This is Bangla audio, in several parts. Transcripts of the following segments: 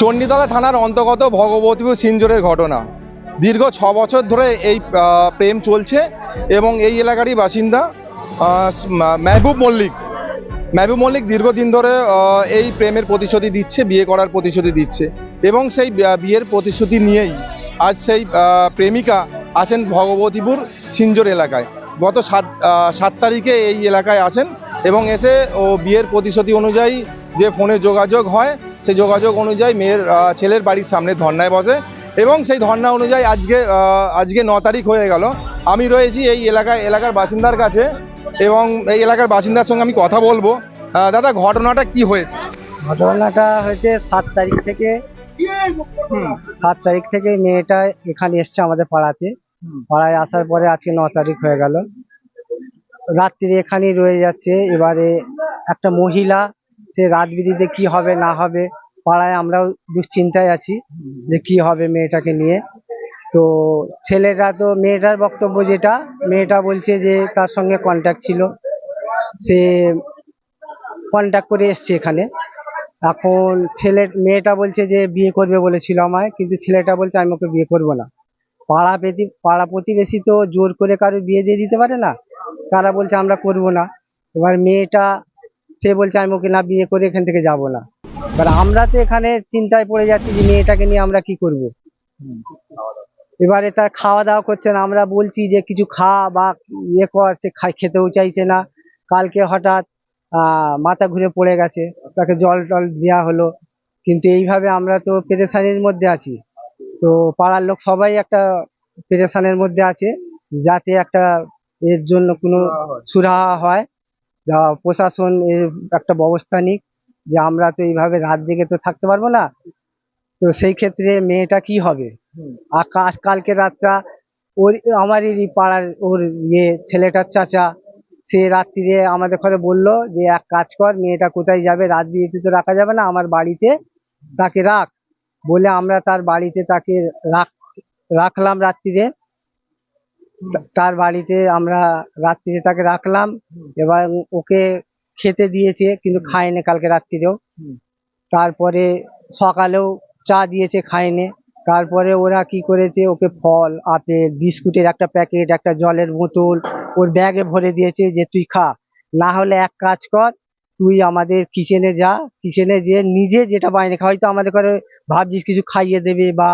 চণ্ডীতলা থানার অন্তর্গত ভগবতীপুর সিনজোরের ঘটনা। দীর্ঘ ছ বছর ধরে এই প্রেম চলছে এবং এই এলাকারই বাসিন্দা মেহবুব মল্লিক। মেহবুব মল্লিক দীর্ঘদিন ধরে এই প্রেমের প্রতিশ্রুতি দিচ্ছে, বিয়ে করার প্রতিশ্রুতি দিচ্ছে এবং সেই বিয়ের প্রতিশ্রুতি নিয়েই আজ সেই প্রেমিকা আছেন ভগবতীপুর সিনজোর এলাকায়। গত সাত সাত তারিখে এই এলাকায় আসেন এবং এসে ও বিয়ের প্রতিশ্রুতি অনুযায়ী যে ফোনে যোগাযোগ হয় সেই যোগাযোগ অনুযায়ী মেয়ের ছেলের বাড়ির সামনে ধর্নায় বসে এবং সেই ধর্না অনুযায়ী আজকে আজকে ন তারিখ হয়ে গেল। আমি রয়েছি এই এলাকায়, এলাকার বাসিন্দার কাছে এবং এই এলাকার বাসিন্দার সঙ্গে আমি কথা বলব। দাদা, ঘটনাটা কি হয়েছে? ঘটনাটা হয়েছে সাত তারিখ থেকে। সাত তারিখ থেকে মেয়েটা এখানে এসছে আমাদের পাড়াতে। পাড়ায় আসার পরে আজকে ন তারিখ হয়ে গেল। রাত্রি এখানেই রয়ে যাচ্ছে। এবারে একটা মহিলা সে রাত বিরিতে কি হবে, না হবে, পাড়ায় আমরাও দুশ্চিন্তায় আছি যে কি হবে মেয়েটাকে নিয়ে। তো ছেলেরা তো, মেয়েটার বক্তব্য যেটা, মেয়েটা বলছে যে তার সঙ্গে কন্ট্যাক্ট ছিল। সে কন্ট্যাক্ট করে এসছে এখানে। এখন ছেলে, মেয়েটা বলছে যে বিয়ে করবে বলেছিল আমায়, কিন্তু ছেলেটা বলছে আমি ওকে বিয়ে করব না। পাড়া প্রতি, পাড়া প্রতিবেশী তো জোর করে কারও বিয়ে দিয়ে দিতে পারে না? তারা বলছে আমরা করব না। এবার মেয়েটা সে বলছে, আমি ওকে না বিয়ে করে এখান থেকে যাব না। এবার আমরা তো এখানে চিন্তায় পড়ে যাচ্ছি যে মেয়েটাকে নিয়ে আমরা কি করব। এবারে তা খাওয়া দাওয়া করছে না। আমরা বলছি যে, কিছু খা বা ইয়ে কর, সে খাই খেতেও চাইছে না। কালকে হঠাৎ মাথা ঘুরে পড়ে গেছে। তাকে জল টল দেওয়া হলো। কিন্তু এইভাবে আমরা তো পেরেশানির মধ্যে আছি। তো পাড়ার লোক সবাই একটা পেরেশানের মধ্যে আছে, যাতে একটা এর জন্য কোনো সুরাহা হয়। যা প্রশাসন এর একটা ব্যবস্থা নিক যে আমরা তো এইভাবে রাত জেগে তো থাকতে পারব না। তো সেই ক্ষেত্রে মেয়েটা কি হবে? আর কা- কালকে রাতটা ওর আমারই পাড়ার ওর ইয়ে ছেলেটার চাচা সে রাত্রিরে আমাদের ঘরে বলল যে এক কাজ কর মেয়েটা কোথায় যাবে? রাত বিয়েতে তো রাখা যাবে না আমার বাড়িতে তাকে রাখ। বলে আমরা তার বাড়িতে তাকে রাখ রাখলাম রাত্রিরে। তার বাড়িতে আমরা রাত্রিরে তাকে রাখলাম এবার ওকে খেতে দিয়েছে কিন্তু খায়নি কালকে রাত্রিরেও তারপরে সকালেও চা দিয়েছে খায়নি। তারপরে ওরা কি করেছে ওকে ফল আপেল বিস্কুটের একটা প্যাকেট একটা জলের বোতল ওর ব্যাগে ভরে দিয়েছে যে তুই খা। না হলে এক কাজ কর তুই আমাদের কিচেনে যা। কিচেনে যে নিজে যেটা বাইরে খা হয়তো আমাদের ঘরে ভাবছিস কিছু খাইয়ে দেবে বা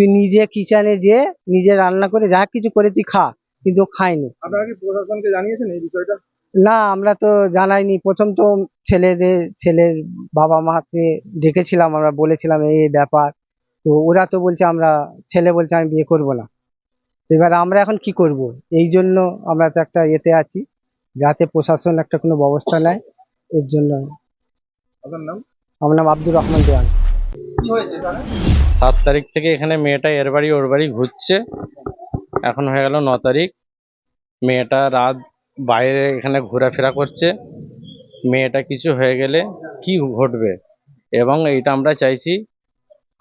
তুই নিজে কিচেনে যে নিজে রান্না করে যা কিছু করে তুই খা কিন্তু ও খায়নি। আপনারা কি প্রশাসনকে জানিয়েছেন এই বিষয়টা? না আমরা তো জানাইনি। প্রথম তো ছেলেদের ছেলের বাবা মাকে ডেকেছিলাম আমরা বলেছিলাম এই ব্যাপার। তো ওরা তো বলছে আমরা ছেলে বলছে আমি বিয়ে করব না। এবার আমরা এখন কি করব? এই জন্য আমরা তো একটা এতে আছি যাতে প্রশাসন একটা কোনো ব্যবস্থা নেয়। এর জন্য আপনার নাম? আমার নাম আব্দুর রহমান দেওয়ান। কি হয়েছে সাত তারিখ থেকে এখানে মেয়েটা এর বাড়ি ওর বাড়ি ঘুরছে। এখন হয়ে গেল ন তারিখ। মেয়েটা রাত বাইরে এখানে ঘোরাফেরা করছে। মেয়েটা কিছু হয়ে গেলে কি ঘটবে? এবং এইটা আমরা চাইছি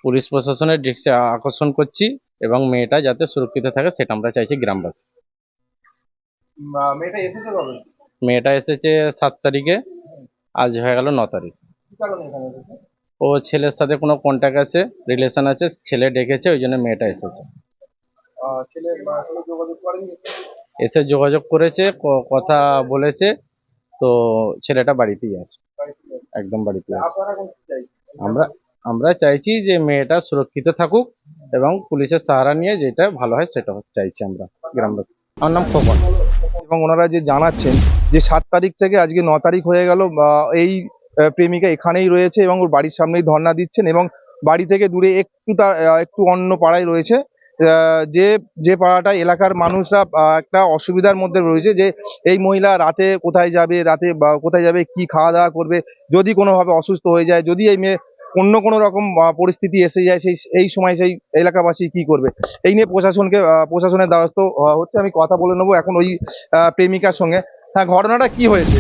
পুলিশ প্রশাসনের দৃষ্টি আকর্ষণ করছি এবং মেয়েটা যাতে সুরক্ষিত থাকে সেটা আমরা চাইছি গ্রামবাসী। মেয়েটা এসেছে মেয়েটা এসেছে সাত তারিখে। আজ হয়ে গেল ন তারিখ। ও ছেলের সাথে কোনো কন্ট্যাক্ট আছে রিলেশন আছে ছেলে ডেকেছে ওই জন্য মেয়েটা এসেছে। এসে যোগাযোগ করেছে কথা বলেছে তো ছেলেটা বাড়িতেই আছে। একদম বাড়িতে আছে। আমরা আমরা চাইছি যে মেয়েটা সুরক্ষিত থাকুক এবং পুলিশের সাহারা নিয়ে যেটা ভালো হয় সেটা চাইছি আমরা গ্রামবাসী। আমার নাম খোকন। এবং ওনারা যে জানাচ্ছেন যে সাত তারিখ থেকে আজকে ন তারিখ হয়ে গেল এই প্রেমিকা এখানেই রয়েছে এবং ওর বাড়ির সামনেই ধর্ণা দিচ্ছেন এবং বাড়ি থেকে দূরে একটু তার একটু অন্য পাড়ায় রয়েছে। যে যে পাড়াটা এলাকার মানুষরা একটা অসুবিধার মধ্যে রয়েছে যে এই মহিলা রাতে কোথায় যাবে, রাতে কোথায় যাবে, কি খাওয়া দাওয়া করবে, যদি কোনোভাবে অসুস্থ হয়ে যায়, যদি এই মেয়ে অন্য কোনো রকম পরিস্থিতি এসে যায়, সেই, এই সময় সেই এলাকাবাসী কি করবে? এই নিয়ে প্রশাসনকে প্রশাসনের দ্বারস্থ হচ্ছে। আমি কথা বলে নেব এখন ওই প্রেমিকার সঙ্গে। হ্যাঁ ঘটনাটা কি হয়েছে?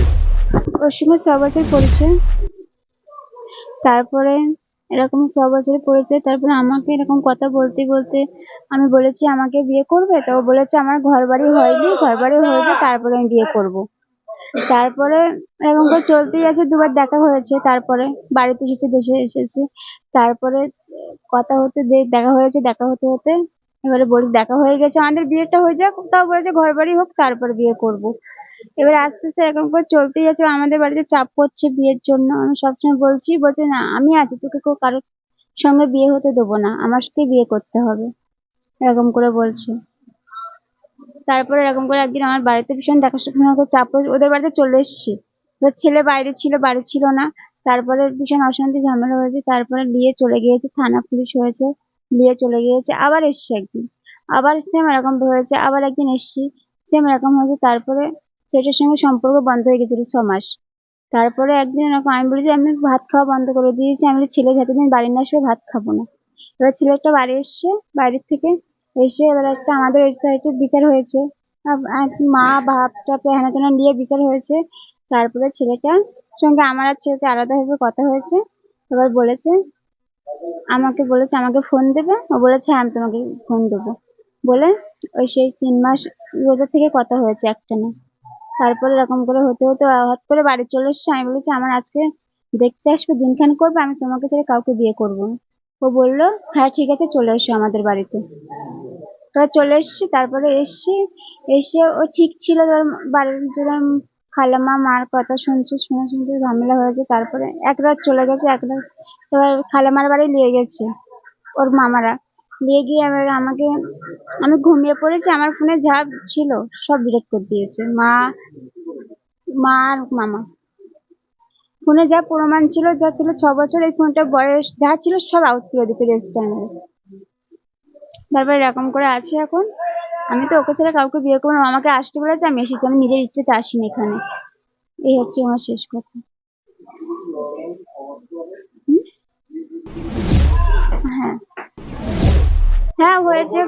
ওর ছ বছর পরিচয় তারপরে এরকম ছ বছর পড়েছে। তারপরে আমাকে এরকম কথা বলতে বলতে আমি বলেছি, আমাকে বিয়ে করবে? তো ও বলেছে, আমার ঘর বাড়ি হয়নি ঘর বাড়ি হয়ে তারপরে আমি বিয়ে করব। তারপরে এরকম করে চলতেই আছে, দুবার দেখা হয়েছে। তারপরে বাড়িতে এসেছে, দেশে এসেছে। তারপরে কথা হতে দেখা হয়েছে, দেখা হতে হতে এবারে বলি, দেখা হয়ে গেছে, আমাদের বিয়েটা হয়ে যাক, তাও বলেছে ঘর বাড়ি হোক, তারপর বিয়ে করব। এবার আস্তে আস্তে এরকম করে চলতেই আছে আমাদের বাড়িতে চাপ পড়ছে বিয়ের জন্য। আমি সবসময় বলছি, বলছে, না, আমি আছি, তোকে কেউ কারোর সঙ্গে বিয়ে হতে দেবো না, আমার সাথে বিয়ে করতে হবে। এরকম করে বলছে। তারপরে এরকম করে একদিন আমার বাড়িতে ভীষণ দেখাশোনা চাপ পড়ে, ওদের বাড়িতে চলে এসেছি। এবার ছেলে বাইরে ছিল, বাড়ি ছিল না। তারপরে ভীষণ অশান্তি, ঝামেলা হয়েছে। তারপরে নিয়ে চলে গিয়েছে, থানা পুলিশ হয়েছে, নিয়ে চলে গিয়েছে। আবার এসছি একদিন। আবার সেম এরকম হয়েছে, আবার একদিন এসছি সেম এরকম হয়েছে। তারপরে ছেলেটার সঙ্গে সম্পর্ক বন্ধ হয়ে গেছিল ছ মাস। তারপরে একদিন এরকম আমি বলেছি, আমি ভাত খাওয়া বন্ধ করে দিয়েছি, আমি ছেলে, যতদিন বাড়ি না আসবে ভাত খাব না। এবার ছেলেটা বাড়ি এসছে বাইরের থেকে এসে এবার একটা আমাদের সাইডে বিচার হয়েছে। মা বাপটা হেনা তেনা নিয়ে বিচার হয়েছে। তারপরে ছেলেটার সঙ্গে আমার আর ছেলেটা আলাদাভাবে কথা হয়েছে। এবার বলেছে, আমাকে বলেছে, আমাকে ফোন দেবে? ও বলেছে হ্যাঁ আমি তোমাকে ফোন দেবো। বলে ওই সেই তিন মাস রোজা থেকে কথা হয়েছে একটানা। তারপরে এরকম করে হতে হতে হঠাৎ করে বাড়ি চলে এসছে। আমি বলেছি, আমার আজকে দেখতে আসবে, দিনখান করবে, আমি তোমাকে ছেড়ে কাউকে বিয়ে করব ও বলল হ্যাঁ ঠিক আছে, চলে এসো আমাদের বাড়িতে। তো চলে এসছি, তারপরে এসছি এসে ও ঠিক ছিল, ধর, বাড়ির জন্য খালামা মার কথা শুনছে, শুনে শুনতে ঝামেলা হয়েছে, তারপরে এক রাত চলে গেছে, এক রাত এবার খালামার বাড়ি নিয়ে গেছে, ওর মামারা। নিয়ে গিয়ে এবার আমাকে, আমি ঘুমিয়ে পড়েছি, আমার ফোনে যা ছিল সব ডিলিট করে দিয়েছে। মা মা আর মামা। ফোনে যা প্রমাণ ছিল, যা ছিল ছ বছর, এই ফোনটার বয়স যা ছিল সব আউট করে দিয়েছে রেজিস্টার মেরে তারপরে এরকম করে আছি এখন। আমি তো ওকে ছাড়া কাউকে বিয়ে করব আমাকে আসতে বলেছে, আমি এসেছি। আমি নিজের ইচ্ছেতে আসিনি এখানে। এই হচ্ছে আমার শেষ কথা। হ্যাঁ। হ্যাঁ হয়েছে।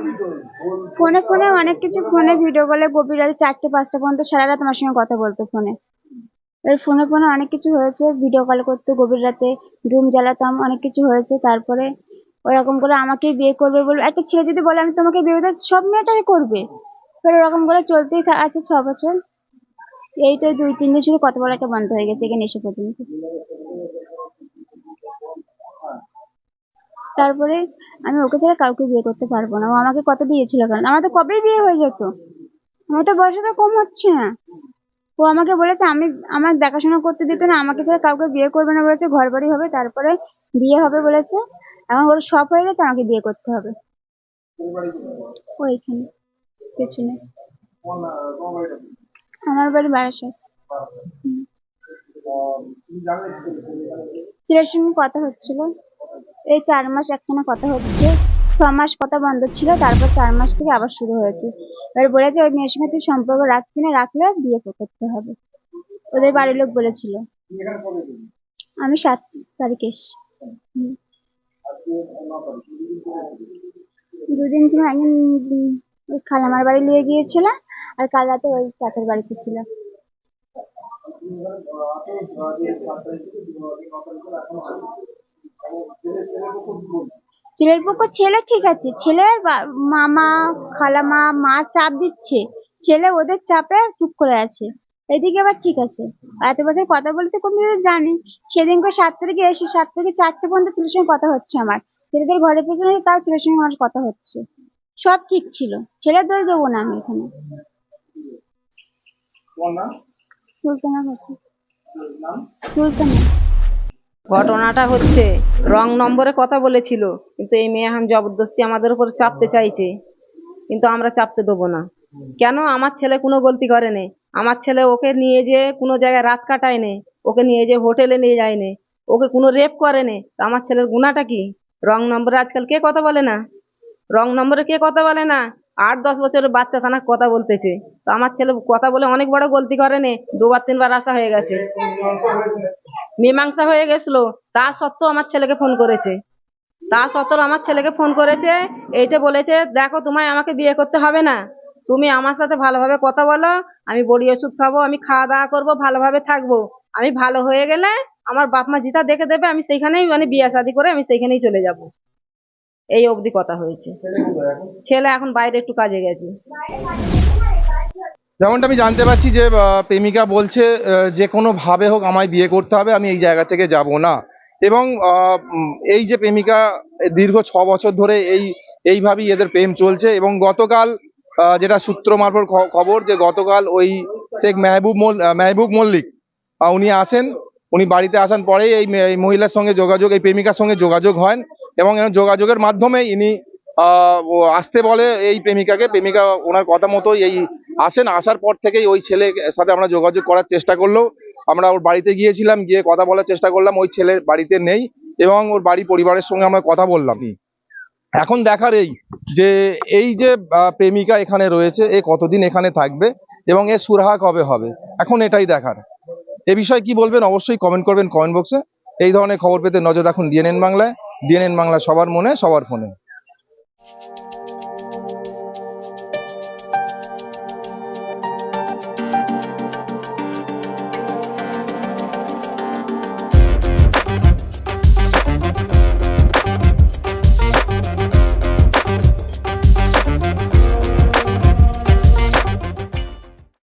ফোনে ফোনে অনেক কিছু ফোনে ভিডিও কলে। গভীর রাতে চারটে, পাঁচটা পর্যন্ত সারা রাত আমার সঙ্গে কথা বলতো ফোনে। এর ফোনে ফোনে অনেক কিছু হয়েছে। ভিডিও কল করতো গভীর রাতে। রুম জ্বালাতাম, অনেক কিছু হয়েছে। তারপরে ওরকম করে আমাকে বিয়ে করবে বলে, একটা ছেলে যদি বলে, আমি তোমাকে বিয়ে সব মেয়েটাই করবে। এবার ওরকম করে চলতেই আছে ছ বছর। এই তো দুই, তিন দিন শুধু কথা বলাটা বন্ধ হয়ে গেছে, এখানে এসে পর্যন্ত। তারপরে আমি ওকে ছাড়া কাউকে বিয়ে করতে পারব না। ও আমাকে কত দিয়েছিল কারণ আমার তো কবেই বিয়ে হয়ে যেত। আমার তো বয়স তো কম হচ্ছে। না ও আমাকে বলেছে, আমি, আমার দেখাশোনা করতে দিত না, আমাকে ছাড়া কাউকে বিয়ে করবে না। বলেছে ঘর বাড়ি হবে, তারপরে বিয়ে হবে। বলেছে, এখন ওর সব হয়ে গেছে, আমাকে বিয়ে করতে হবে। ওইখানে, পেছনে। আমার বাড়ি বারাসাত। ছেলের সঙ্গে কথা হচ্ছিল। এই চার মাস একখানা কথা হচ্ছে। ছ মাস কথা বন্ধ ছিল, তারপর চার মাস থেকে আবার শুরু হয়েছে। এবার বলেছে ওই মেয়ের সঙ্গে তুই সম্পর্ক রাখবি না রাখলে বিয়ে করতে হবে। ওদের বাড়ির লোক বলেছিল। আমি সাত তারিখে দুদিন ছিল একদিন ওই খালামার বাড়ি নিয়ে গিয়েছিল, আর কাল রাতে ওই চাচার বাড়িতে ছিল ছেলের পক্ষ ছেলে ঠিক আছে। ছেলের মামা খালামা মা চাপ দিচ্ছে। ছেলে ওদের চাপে চুপ করে আছে। এদিকে আবার ঠিক আছে। এত বছর কথা বলেছে কোন জানি। সেদিনকে সাত তারিখে এসে সাত থেকে চারটে পর্যন্ত ছেলের সঙ্গে কথা হচ্ছে আমার। ছেলেদের ঘরের পেছনে তাও ছেলের সঙ্গে আমার কথা হচ্ছে। সব ঠিক ছিল। ছেলে দোষ দেবো না আমি এখানে। সুলতানা সুলতানা। ঘটনাটা হচ্ছে, রং নম্বরে কথা বলেছিল, কিন্তু এই মেয়ে এখন জবরদস্তি আমাদের উপর চাপতে চাইছে, কিন্তু আমরা চাপতে দেবো না। কেন? আমার ছেলে কোনো গলতি করেনি আমার ছেলে ওকে নিয়ে যে কোনো জায়গায় রাত কাটায়নি ওকে নিয়ে যে হোটেলে নিয়ে যায়নি ওকে কোনো রেপ করেনি তা আমার ছেলের গুণাটা কি? রং নম্বরে আজকাল কে কথা বলে না? রং নম্বরে কে কথা বলে না? আট, দশ বছরের বাচ্চা থানা কথা বলতেছে। তো আমার ছেলে কথা বলে অনেক বড় গলতি করেনি দুবার তিনবার আসা হয়ে গেছে। মীমাংসা হয়ে গেছিল, তা সত্ত্বেও আমার ছেলেকে ফোন করেছে। তা সত্ত্বেও আমার ছেলেকে ফোন করেছে, এইটা বলেছে, দেখো, তোমায় আমাকে বিয়ে করতে হবে না। তুমি আমার সাথে ভালোভাবে কথা বলো, আমি বড়ি ওষুধ খাব, আমি খাওয়া দাওয়া করব, ভালোভাবে থাকব। আমি ভালো হয়ে গেলে আমার বাপ মা যেটা দেখে দেবে, আমি সেইখানেই মানে বিয়ে শাদি করে আমি সেইখানেই চলে যাব। এই অবধি কথা হয়েছে। ছেলে এখন বাইরে একটু কাজে গেছে। যেমনটা আমি জানতে পারছি যে প্রেমিকা বলছে যে কোনো ভাবে হোক আমায় বিয়ে করতে হবে, আমি এই জায়গা থেকে যাব না। এবং এই যে প্রেমিকা দীর্ঘ ছ বছর ধরে এই, এইভাবেই এদের প্রেম চলছে এবং গতকাল যেটা সূত্র মারফত খবর যে গতকাল ওই শেখ মেহবুব মেহবুব মল্লিক উনি আসেন। উনি বাড়িতে আসার পরেই এই মহিলার সঙ্গে যোগাযোগ, এই প্রেমিকার সঙ্গে যোগাযোগ হয় এবং যোগাযোগের মাধ্যমে ইনি আসতে বলে এই প্রেমিকাকে। প্রেমিকা ওনার কথা মতো এই আসেন। আসার পর থেকেই ওই ছেলের সাথে আমরা যোগাযোগ করার চেষ্টা করলেও আমরা ওর বাড়িতে গিয়েছিলাম, গিয়ে কথা বলার চেষ্টা করলাম। ওই ছেলে বাড়িতে নেই এবং ওর বাড়ি পরিবারের সঙ্গে আমরা কথা বললাম। এখন দেখার এই যে এই যে প্রেমিকা এখানে রয়েছে, এ কতদিন এখানে থাকবে এবং এ সুরাহা কবে হবে? এখন এটাই দেখার। এ বিষয়ে কি বলবেন? অবশ্যই কমেন্ট করবেন কমেন্ট বক্সে এই ধরনের খবর পেতে নজর রাখুন ডিএনএন বাংলায়। ডিএনএন বাংলা সবার মনে, সবার ফোনে। Thank you